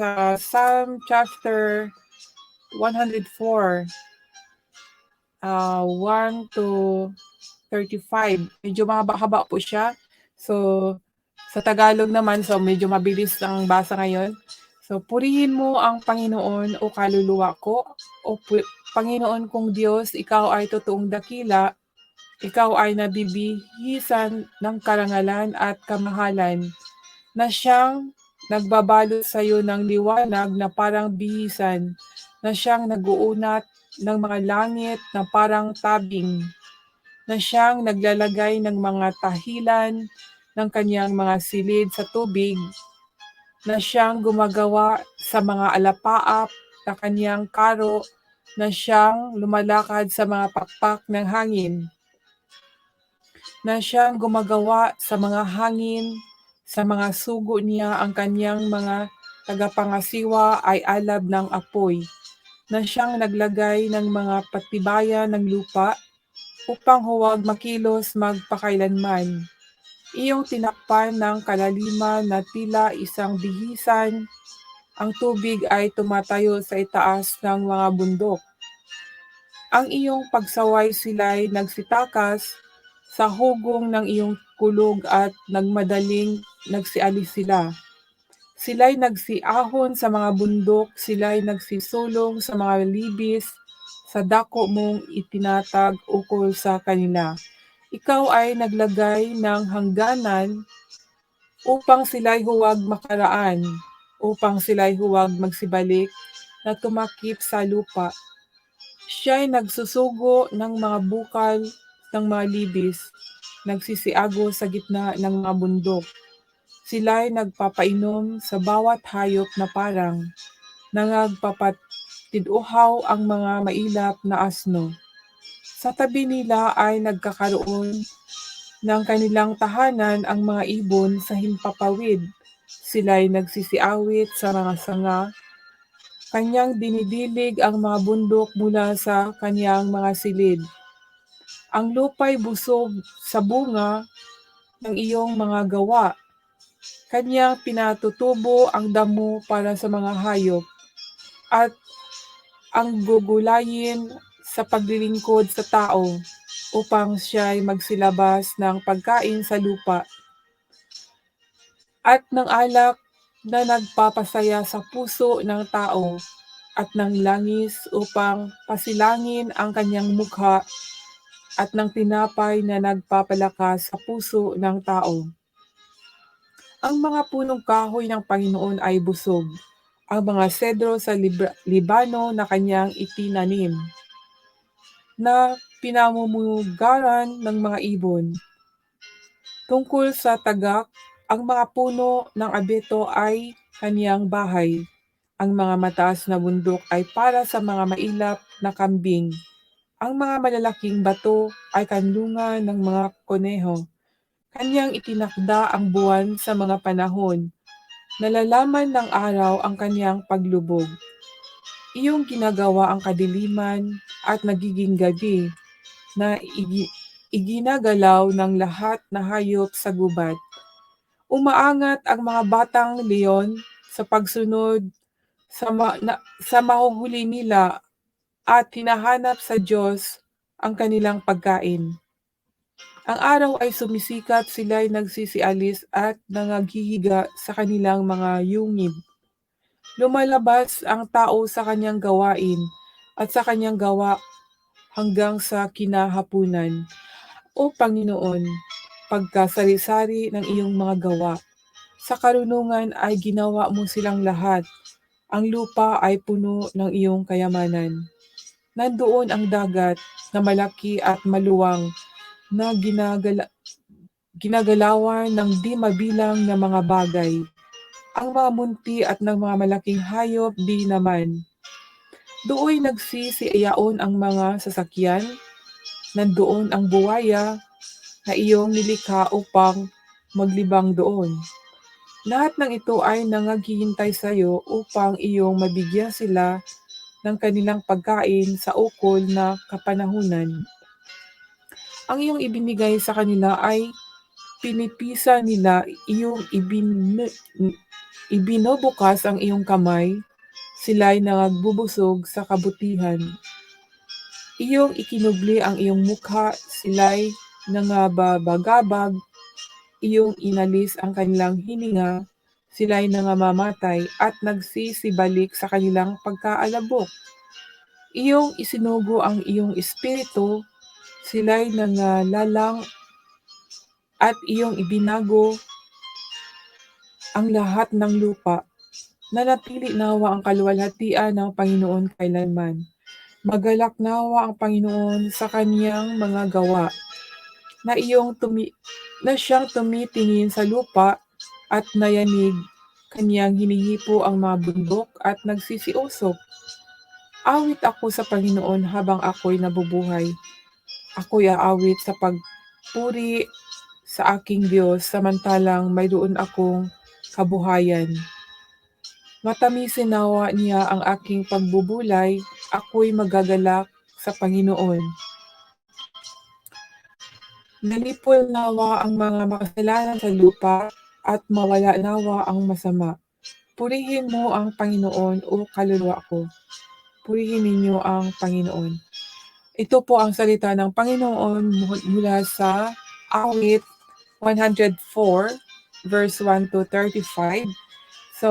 sa Psalm chapter 104, uh, 1 to 35. Medyo mahaba-haba po siya. So, sa Tagalog naman, so medyo mabilis ang basa ngayon. So, purihin mo ang Panginoon o kaluluwa ko, o Panginoon kong Diyos, ikaw ay totoong dakila, ikaw ay nabibihisan ng karangalan at kamahalan, na siyang nagbabalot sa iyo ng liwanag na parang bihisan, na siyang naguunat ng mga langit na parang tabing, na siyang naglalagay ng mga tahilan ng kanyang mga silid sa tubig, na siyang gumagawa sa mga alapaap na kanyang karo, na siyang lumalakad sa mga pakpak ng hangin, na siyang gumagawa sa mga hangin sa mga sugo niya ang kanyang mga tagapangasiwa ay alab ng apoy, na siyang naglagay ng mga patibayan ng lupa upang huwag makilos magpakailanman. Iyong tinakpan ng kalaliman na tila isang bihisan, ang tubig ay tumatayo sa itaas ng mga bundok. Ang iyong pagsaway sila'y nagsitakas sa hugong ng iyong kulog at nagmadaling nagsialis sila. Sila'y nagsiahon sa mga bundok, sila'y nagsisulong sa mga libis, sa dako mong itinatag ukol sa kanila. Ikaw ay naglagay ng hangganan upang sila'y huwag makaraan, upang sila'y huwag magsibalik na tumakip sa lupa. Siya'y nagsusugo ng mga bukal ng mga libis, nagsisiago sa gitna ng mga bundok. Sila'y nagpapainom sa bawat hayop na parang nangagpapatiduhaw ang mga mailap na asno. Sa tabi nila ay nagkakaroon ng kanilang tahanan ang mga ibon sa himpapawid. Sila'y nagsisiawit sa mga sanga. Kanyang dinidilig ang mga bundok mula sa kanyang mga silid. Ang lupay busog sa bunga ng iyong mga gawa Kanyang pinatutubo ang damo para sa mga hayop at ang gugulayin sa paglilingkod sa tao upang siya ay magsilabas ng pagkain sa lupa at ng alak na nagpapasaya sa puso ng tao at ng langis upang pasilangin ang kanyang mukha at ng tinapay na nagpapalakas sa puso ng tao. Ang mga punong kahoy ng Panginoon ay busog, ang mga sedro sa Libra- Libano na kanyang itinanim, na pinamumugaran ng mga ibon. Tungkol sa tagak, ang mga puno ng abeto ay kaniyang bahay. Ang mga mataas na bundok ay para sa mga mailap na kambing. Ang mga malalaking bato ay kanlungan ng mga koneho. Kanyang itinakda ang buwan sa mga panahon. Nalalaman ng araw ang kanyang paglubog. Iyong ginagawa ang kadiliman at nagiging gabi na igi- iginagalaw ng lahat na hayop sa gubat. Umaangat ang mga batang leon sa pagsunod sa, ma- na, sa mahuhuli nila at hinahanap sa Diyos ang kanilang pagkain. Ang araw ay sumisikat, sila'y nagsisialis at nangaghihiga sa kanilang mga yungib. Lumalabas ang tao sa kanyang gawain at sa kanyang gawa hanggang sa kinahapunan. O Panginoon, pagkasari-sari ng iyong mga gawa, sa karunungan ay ginawa mo silang lahat. Ang lupa ay puno ng iyong kayamanan. Nandoon ang dagat na malaki at maluwang na ginagala, ginagalawan ng di mabilang na mga bagay. Ang mga munti at ng mga malaking hayop di naman. Dooy nagsisiyaon ang mga sasakyan, nandoon ang buwaya na iyong nilikha upang maglibang doon. Lahat ng ito ay nangaghihintay sa iyo upang iyong mabigyan sila ng kanilang pagkain sa ukol na kapanahunan. Ang iyong ibinigay sa kanila ay pinipisa nila iyong ibin Ibinubukas ang iyong kamay, sila'y nagbubusog sa kabutihan. Iyong ikinubli ang iyong mukha, sila'y nangababagabag. Iyong inalis ang kanilang hininga, sila'y nangamamatay at nagsisibalik sa kanilang pagkaalabok. Iyong isinugo ang iyong espiritu, sila'y nangalalang at iyong ibinago ang lahat ng lupa. Nanatili nawa ang kaluwalhatian ng Panginoon kailanman. Magalak nawa ang Panginoon sa kaniyang mga gawa, na iyong tumi na siyang tumitingin sa lupa at nayanig, kaniyang hinihipo ang mga bundok at nagsisiusok. Awit ako sa Panginoon habang ako'y nabubuhay. Ako'y aawit sa pagpuri sa aking Diyos samantalang mayroon akong kabuhayan. Matamisin nawa niya ang aking pagbubulay, ako'y magagalak sa Panginoon. Nalipol nawa ang mga makasalanan sa lupa at mawala nawa ang masama. Purihin mo ang Panginoon o kaluluwa ko. Purihin ninyo ang Panginoon. Ito po ang salita ng Panginoon mula sa awit 104 verse 1 to 35. So,